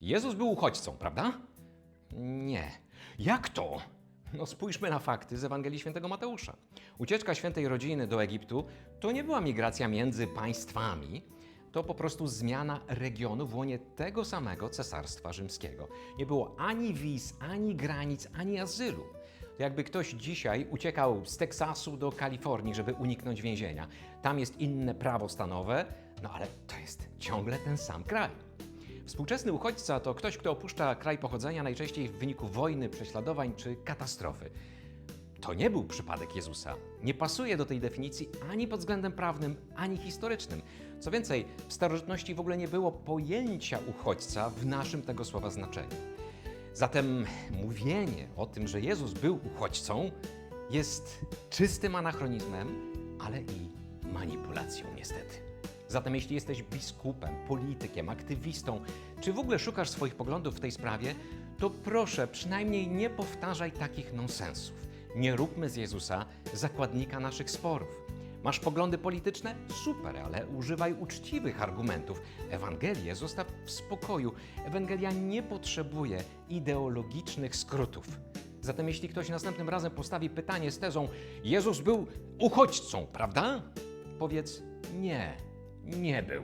Jezus był uchodźcą, prawda? Nie. Jak to? No spójrzmy na fakty z Ewangelii Świętego Mateusza. Ucieczka świętej rodziny do Egiptu to nie była migracja między państwami, to po prostu zmiana regionu w łonie tego samego cesarstwa rzymskiego. Nie było ani wiz, ani granic, ani azylu. To jakby ktoś dzisiaj uciekał z Teksasu do Kalifornii, żeby uniknąć więzienia. Tam jest inne prawo stanowe, no ale to jest ciągle ten sam kraj. Współczesny uchodźca to ktoś, kto opuszcza kraj pochodzenia najczęściej w wyniku wojny, prześladowań czy katastrofy. To nie był przypadek Jezusa. Nie pasuje do tej definicji ani pod względem prawnym, ani historycznym. Co więcej, w starożytności w ogóle nie było pojęcia uchodźca w naszym tego słowa znaczeniu. Zatem mówienie o tym, że Jezus był uchodźcą, jest czystym anachronizmem, ale i manipulacją niestety. Zatem jeśli jesteś biskupem, politykiem, aktywistą, czy w ogóle szukasz swoich poglądów w tej sprawie, to proszę przynajmniej nie powtarzaj takich nonsensów. Nie róbmy z Jezusa zakładnika naszych sporów. Masz poglądy polityczne? Super, ale używaj uczciwych argumentów. Ewangelię zostaw w spokoju. Ewangelia nie potrzebuje ideologicznych skrótów. Zatem jeśli ktoś następnym razem postawi pytanie z tezą Jezus był uchodźcą, prawda? Powiedz nie, nie był.